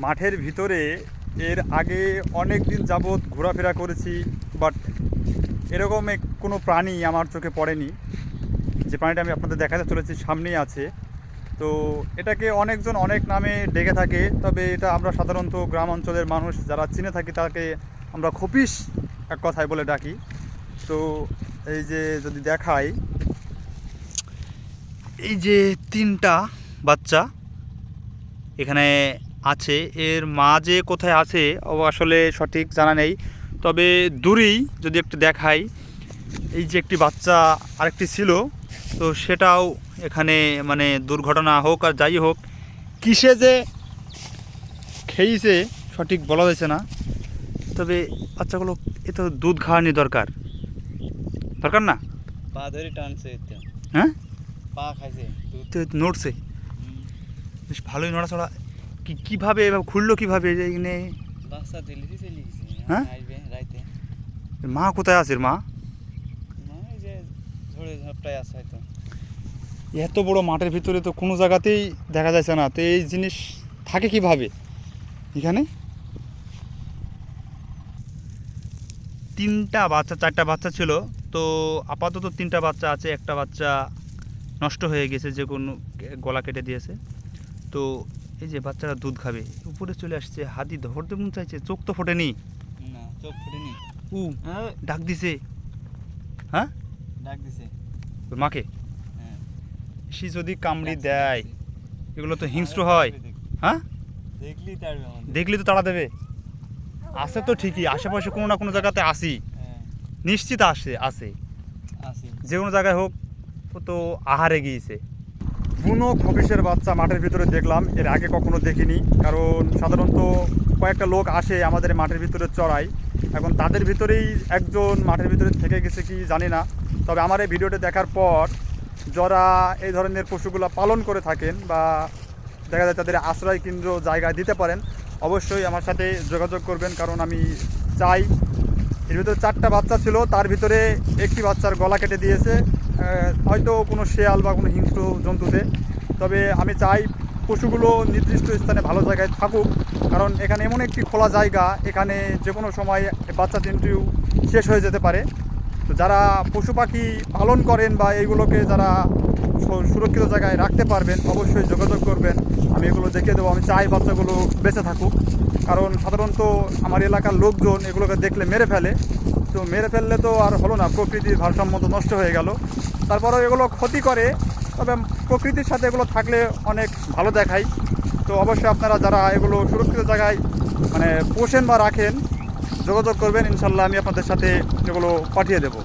মাঠের ভিতরে এর আগে অনেক দিন যাবৎ ঘোরাফেরা করেছি বাট এরকম এক- কোনো প্রাণী আমার চোখে পড়েনি। যে প্রাণীটা আমি আপনাদের দেখাতে চলেছি সামনেই আছে। তো এটাকে অনেকজন অনেক নামে ডেকে থাকে, তবে এটা আমরা সাধারণত গ্রাম অঞ্চলের মানুষ যারা চিনে থাকি তাকে আমরা খপিস এক কথায় বলে ডাকি। তো এই যে যদি দেখাই, এই যে তিনটা বাচ্চা, এখানে আছে এর মা যে কোথায় আছে ও আসলে সঠিক জানা নেই। তবে দূরেই যদি একটু দেখাই এই যে একটি বাচ্চা আরেকটি ছিল তো সেটাও এখানে মানে দুর্ঘটনা হোক আর যাই হোক কিসে যে খেয়েছে সঠিক বলা যাচ্ছে না। তবে বাচ্চাগুলো এ তো দুধ খাওয়ানি দরকার। দরকার না? পা ধরে টানছে হ্যাঁ? পা খাইছে তো নড়ছে। বেশ ভালোই নড়াচড়া। কি কীভাবে এভাবে খুললো কীভাবে এখানে? হ্যাঁ? মা কোথায় আছে মা? এত বড় মাঠের ভিতরে তো কোনো জায়গাতেই দেখা যাচ্ছে না। তো এই জিনিস থাকে কীভাবে? এখানে? তিনটা বাচ্চা চারটা বাচ্চা ছিল। তো আপাতত তিনটা বাচ্চা আছে একটা বাচ্চা নষ্ট হয়ে গেছে যে কোনো গলা কেটে দিয়েছে। তো এই যে বাচ্চারা দুধ খাবে উপরে চলে আসছে হাতি ধরতে মন চাইছে চোখ তো ফোটেনি। না চোখ ফুটেনি। উ হ্যাঁ? ডাক দিছে। হ্যাঁ? ডাক দিছে। মাকে? হ্যাঁ। সে যদি কামড়ি দেয় এগুলো তো হিংস্র হয়। হ্যাঁ? দেখলি দেখলি তো তাড়া দেবে। আসে তো ঠিকই আশেপাশে কোনো না কোনো জায়গাতে আসি। হ্যাঁ। নিশ্চিত আসে। আসে। যে কোনো জায়গায় হোক ও তো আহারে গিয়েছে। বুনো খবিসের বাচ্চা মাঠের ভিতরে দেখলাম, এর আগে কখনো দেখিনি। কারণ সাধারণত কয়েকটা লোক আসে আমাদের মাঠের ভিতরে চড়ায়। এখন তাদের ভিতরেই একজন মাঠের ভিতরে থেকে গেছে কি জানি না। তবে আমার এই ভিডিওটা দেখার পর যারা এই ধরনের পশুগুলো পালন করে থাকেন বা দেখা যায় তাদের আশ্রয় কেন্দ্র জায়গায় দিতে পারেন, অবশ্যই আমার সাথে যোগাযোগ করবেন। কারণ আমি চাই এর ভিতরে চারটা বাচ্চা ছিল, তার ভিতরে একটি বাচ্চার গলা কেটে দিয়েছে। হয়তো কোনো শেয়াল বা কোনো হিংস্র জন্তুতে। তবে আমি চাই পশুগুলো নির্দিষ্ট স্থানে ভালো জায়গায় থাকুক, কারণ এখানে এমন একটি খোলা জায়গা, এখানে যে কোনো সময় বাচ্চা তিনটিও শেষ হয়ে যেতে পারে। তো যারা পশু পাখি পালন করেন বা এইগুলোকে যারা সুরক্ষিত জায়গায় রাখতে পারবেন, অবশ্যই যোগাযোগ করবেন। আমি এগুলো দেখিয়ে দেবো। আমি চাই বাচ্চাগুলো বেঁচে থাকুক। কারণ সাধারণত আমার এলাকার লোকজন এগুলোকে দেখলে মেরে ফেলে। তো মেরে ফেললে তো আর হলো না, প্রকৃতির ভারসাম্য তো নষ্ট হয়ে গেল। তারপরেও এগুলো ক্ষতি করে, তবে প্রকৃতির সাথে এগুলো থাকলে অনেক ভালো দেখায়। তো অবশ্যই আপনারা যারা এগুলো সুরক্ষিত জায়গায় মানে পোষেন বা রাখেন, যোগাযোগ করবেন, ইনশাল্লাহ আমি আপনাদের সাথে এগুলো পাঠিয়ে দেবো।